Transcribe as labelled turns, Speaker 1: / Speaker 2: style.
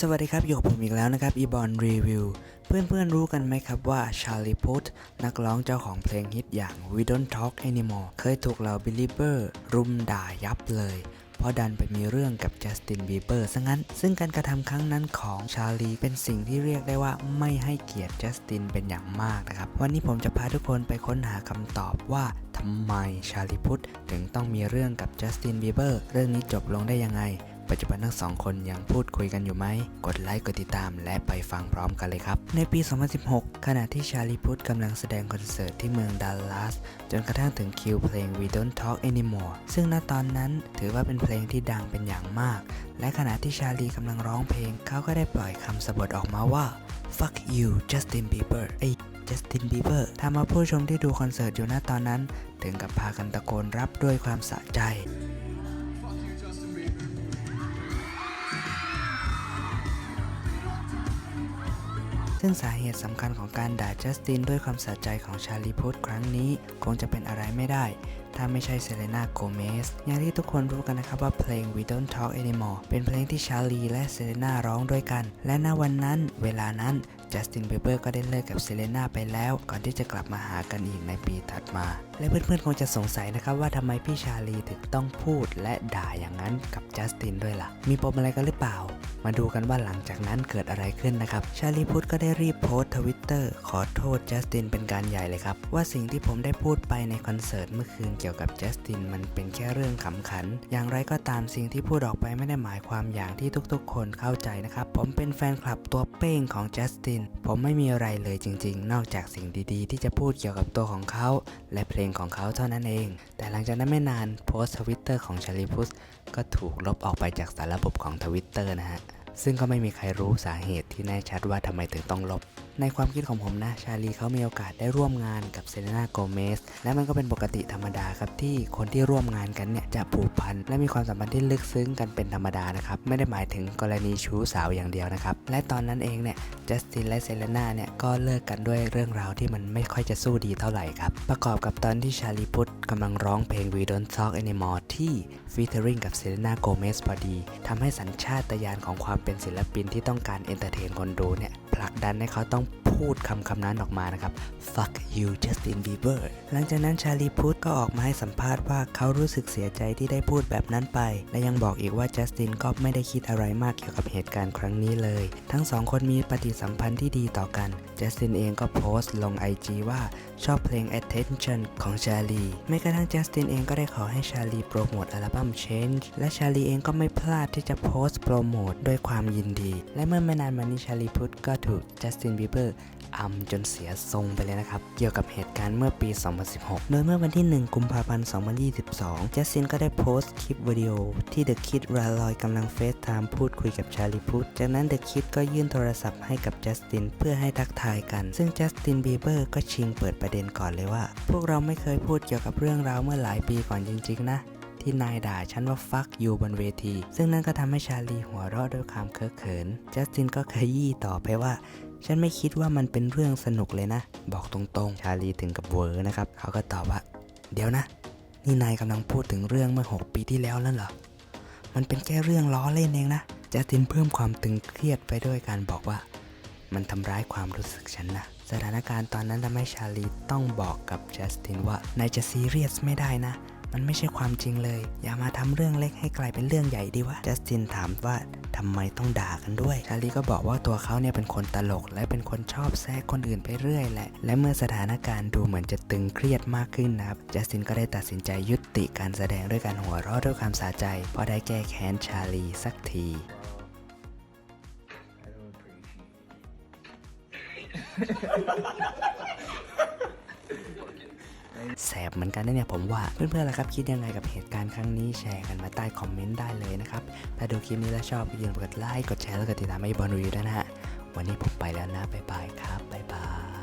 Speaker 1: สวัสดีครับ อยู่กับผมอีกแล้วนะครับ อีบอลรีวิว เพื่อนๆรู้กันไหมครับว่าชาลีพุทนักร้องเจ้าของเพลงฮิตอย่าง We Don't Talk Anymore เคยถูกเหล่า Belieber รุมด่ายับเลย เพราะดันไปมีเรื่องกับจัสตินบีเบอร์ซะงั้น ซึ่งการกระทำครั้งนั้นของชาลีเป็นสิ่งที่เรียกได้ว่าไม่ให้เกียรติจัสตินเป็นอย่างมากนะครับ วันนี้ผมจะพาทุกคนไปค้นหาคำตอบว่าทำไมชาลีพุทถึงต้องมีเรื่องกับจัสตินบีเบอร์เรื่องนี้จบลงได้ยังไง ปัจจุบันทั้งสองคนยังพูดคุยกันอยู่ไหม กดไลค์ กดติดตาม และไปฟังพร้อมกันเลยครับ ในปี 2016 ขณะที่ชาลีพุทกำลังแสดงคอนเสิร์ตที่เมืองดัลลัส จนกระทั่งถึงคิวเพลง We Don't Talk Anymore ซึ่งณตอนนั้นถือว่าเป็นเพลงที่ดังเป็นอย่างมาก และขณะที่ชาลีกำลังร้องเพลง เขาก็ได้ปล่อยคำสะบัดออกมาว่า fuck you Justin Bieber ไอ้ Justin Bieber ทำเอาผู้ชมที่ดูคอนเสิร์ตอยู่ณตอนนั้น ถึงกับพากันตะโกนรับด้วยความสะใจ ซึ่งสาเหตุสำคัญของการด่าจัสตินด้วยความสะใจของชาลีพุทครั้งนี้ คงจะเป็นอะไรไม่ได้ ถ้าไม่ใช่เซเลนาโกเมสอย่างที่ทุกคนรู้กันนะครับว่าเพลง We Don't Talk Anymore เป็นเพลงที่ชาลีและเซเลนาร้องด้วยกัน และณวันนั้น เวลานั้น จัสตินเบเบอร์ก็ได้เลิกกับเซเลน่าไปแล้ว ก่อนที่จะกลับมาหากันอีกในปีถัดมา และเพื่อนๆคงจะสงสัยนะครับว่าทำไมพี่ชาลีถึงต้องพูดและด่าอย่างนั้นกับจัสตินด้วยล่ะ มีปมอะไรกันหรือเปล่า มาดูกันว่าหลังจากนั้นเกิดอะไรขึ้นนะครับ ชาลีพุทธก็ได้รีบโพสต์ทวิตเตอร์ขอโทษจัสตินเป็นการใหญ่เลยครับ ว่าสิ่งที่ผมได้พูดไปในคอนเสิร์ตเมื่อคืนเกี่ยวกับจัสตินมันเป็นแค่เรื่องขำขัน อย่างไรก็ตามสิ่งที่พูดออกไปไม่ได้หมายความอย่างที่ทุกๆ คนเข้าใจนะครับ ผมเป็นแฟนคลับตัวเป้งของจัสตินผมไม่มีอะไรเลยจริงๆ นอกจากสิ่งดีๆ ที่จะพูดเกี่ยวกับตัวของเขา และเพลงของเขาเท่านั้นเอง แต่หลังจากนั้นไม่นานโพสต์ทวิตเตอร์ของชาลีพุทธก็ถูกลบออกไปจากสารระบบของทวิตเตอร์นะฮะ ซึ่งก็ไม่มีใครรู้สาเหตุที่แน่ชัดว่าทำไมถึงต้องลบ ในความคิดของผมนะ ชาลีเขามีโอกาสได้ร่วมงานกับเซเลนาโกเมสและมันก็เป็นปกติธรรมดาครับที่คนที่ร่วมงานกันเนี่ยจะผูกพัน และมีความสัมพันธ์ที่ลึกซึ้งกันเป็นธรรมดานะครับ ไม่ได้หมายถึงกรณีชู้สาวอย่างเดียวนะครับ และตอนนั้นเองเนี่ยจัสตินและเซเลนาเนี่ยก็เลิกกันด้วยเรื่องราวที่มันไม่ค่อยจะสู้ดีเท่าไหร่ครับ ประกอบกับตอนที่ชาลีพุทธกำลังร้องเพลง We Don't Talk Anymore ที่ฟีเจอริงกับเซเลนาโกเมสพอดีทำให้สัญชาตญาณของความเป็นศิลปินที่ต้องการเอนเตอร์เทนคนดูเนี่ยผลักดันให้เขาต้องพูดคำคำนั้นออกมานะครับ fuck you Justin Bieber หลังจากนั้นชาลีพุทก็ออกมาให้สัมภาษณ์ว่าเขารู้สึกเสียใจที่ได้พูดแบบนั้นไป และยังบอกอีกว่าจัสตินก็ไม่ได้คิดอะไรมากเกี่ยวกับเหตุการณ์ครั้งนี้เลย ทั้งสองคนมีปฏิสัมพันธ์ที่ดีต่อกันจัสตินเองก็โพสต์ลง IG ว่าชอบเพลง attention ของชาลีแม้กระทั่งจัสตินเองก็ได้ขอให้ชาลีโปรโมทอัลบั้ม change และชาลีเองก็ไม่พลาดที่จะโพสต์โปรโมทด้วยความยินดี และเมื่อไม่นานมานี้ชาลีพุทก็ถูกจัสตินบีเบอร์อัมจนเสียทรงไปเลยนะครับ เกี่ยวกับเหตุการณ์เมื่อปี 2016 โดยเมื่อวันที่ 1 กุมภาพันธ์ 2022 จัสตินก็ได้โพสต์คลิปวิดีโอ ที่ The Kid ราลอยกำลังเฟซไทม์พูดคุยกับชาลีพุทจากนั้น The Kid ก็ยื่นโทรศัพท์ให้กับจัสตินเพื่อให้ทักทายกัน ซึ่งจัสตินบีเบอร์ก็ชิงเปิดประเด็นก่อนเลยว่า พวกเราไม่เคยพูดเกี่ยวกับเรื่องราวเมื่อหลายปีก่อนจริงๆนะ ที่นายด่าฉันว่าฟักอยู่บนเวที ซึ่งนั่นก็ทำให้ชาลีหัวเราะด้วยความเคอะเขิน จัสตินก็ขยี้ต่อไปว่าฉันไม่คิดว่ามันเป็นเรื่องสนุกเลยนะ บอกตรงๆ ชาลีถึงกับเวอร์นะครับ เขาก็ตอบว่า เดี๋ยวนะ นี่นายกำลังพูดถึงเรื่องเมื่อ 6 ปีที่แล้วนั่นเหรอ มันเป็นแค่เรื่องล้อเล่นเองนะจัสตินเพิ่มความตึงเครียดไปด้วยการบอกว่า มันทำร้ายความรู้สึกฉันนะ สถานการณ์ตอนนั้นทำให้ชาลีต้องบอกกับจัสตินว่านายจะซีเรียสไม่ได้นะ มันไม่ใช่ความจริงเลย อย่ามาทำเรื่องเล็กให้กลายเป็นเรื่องใหญ่ดีวะจัสตินถามว่าทำไมต้องด่ากันด้วยชาลีก็บอกว่าตัวเขาเนี่ยเป็นคนตลก และเป็นคนชอบแซะคนอื่นไปเรื่อยแหละ และเมื่อสถานการณ์ดูเหมือนจะตึงเครียดมากขึ้นนะครับจัสตินก็ได้ตัดสินใจยุติการแสดงด้วยการหัวเราะด้วยความสะใจ เพราะได้แก้แค้นชาลีสักที แสบเหมือนกันนะเนี่ยผมว่าเพื่อนๆล่ะครับคิดยังไงกับเหตุการณ์ครั้งนี้แชร์กันมาใต้คอมเมนต์ได้เลยนะครับถ้าดูคลิปนี้แล้วชอบก็อย่าลืมกดไลค์กดแชร์แล้วก็ติดตามไอ้บอลรีด้วยนะฮะวันนี้ผมไปแล้วนะบ๊ายบายครับบ๊ายบาย